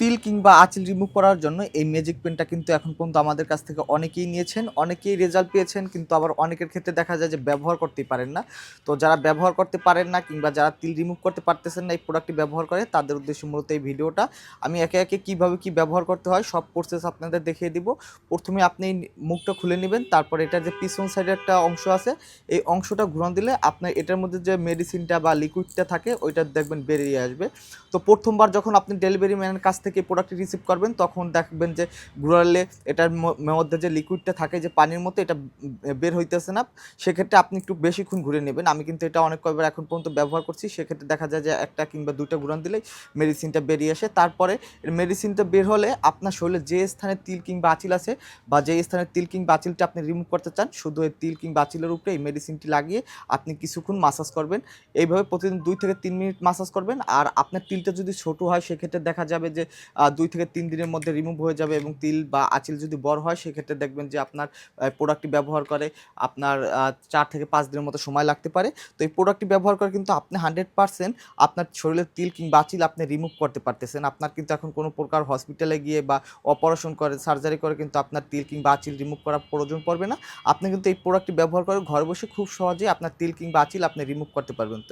তিল কিংবা আঁচিল রিমুভ করার জন্য এই ম্যাজিক পেনটা কিন্তু এখন পর্যন্ত আমাদের কাছ থেকে অনেকেই নিয়েছেন, অনেকেই রেজাল্ট পেয়েছেন, কিন্তু আবার অনেকের ক্ষেত্রে দেখা যায় যে ব্যবহার করতেই পারেন না। তো যারা ব্যবহার করতে পারেন না কিংবা যারা তিল রিমুভ করতে পারতেছেন না এই প্রোডাক্টটি ব্যবহার করে, তাদের উদ্দেশ্যে মূলত এই ভিডিওটা। আমি একে একে কীভাবে কী ব্যবহার করতে হয় সব প্রসেস আপনাদের দেখিয়ে দিব। প্রথমে আপনি মুখটা খুলে নেবেন, তারপর এটার যে পিছন সাইডে একটা অংশ আছে, এই অংশটা ঘুরান দিলে আপনার এটার মধ্যে যে মেডিসিনটা বা লিকুইডটা থাকে, ওইটা দেখবেন বেরিয়ে আসবে। তো প্রথমবার যখন আপনি ডেলিভারি ম্যানের কাছ থেকে প্রোডাক্টটি রিসিভ করবেন, তখন দেখবেন যে ঘুরালে এটার মধ্যে যে লিকুইডটা থাকে যে পানির মতো এটা বের হইতেছে না। সেক্ষেত্রে আপনি একটু বেশিক্ষণ ঘুরে নেবেন। আমি কিন্তু এটা অনেক কয়েকবার এখন পর্যন্ত ব্যবহার করছি। সেক্ষেত্রে দেখা যায় যে একটা কিংবা দুইটা ঘুরান দিলেই মেডিসিনটা বেরিয়ে আসে। তারপরে মেডিসিনটা বের হলে আপনার শরীরে যে স্থানে তিল কিংবা আঁচিল আছে বা যে স্থানে তিল কিংবা আঁচিলটা আপনি রিমুভ করতে চান, শুধু এই তিল কিংবা আঁচিলের উপরে এই মেডিসিনটি লাগিয়ে আপনি কিছুক্ষণ মাসাজ করবেন। এইভাবে প্রতিদিন দুই থেকে তিন মিনিট মাসাজ করবেন। আর আপনার তিলটা যদি ছোট হয়, সেক্ষেত্রে দেখা যাবে যে দুই থেকে তিন দিনের মধ্যে রিমুভ হয়ে যাবে এবং তিল বা আঁচিল যদি বড় হয়, সেক্ষেত্রে দেখবেন যে আপনার প্রোডাক্টটি ব্যবহার করে আপনার চার থেকে পাঁচ দিনের মতো সময় লাগতে পারে। তো এই প্রোডাক্টটি ব্যবহার করে কিন্তু আপনি হান্ড্রেড পার্সেন্ট আপনার শরীরের তিল কিংবা আঁচিল আপনি রিমুভ করতে পারতেছেন। আপনার কিন্তু এখন কোনো প্রকার হসপিটালে গিয়ে বা অপারেশন করে সার্জারি করে কিন্তু আপনার তিল কিংবা আঁচিল রিমুভ করার প্রয়োজন পড়বে না। আপনি কিন্তু এই প্রোডাক্টটি ব্যবহার করে ঘরে বসে খুব সহজেই আপনার তিল কিংবা আঁচিল আপনি রিমুভ করতে পারবেন।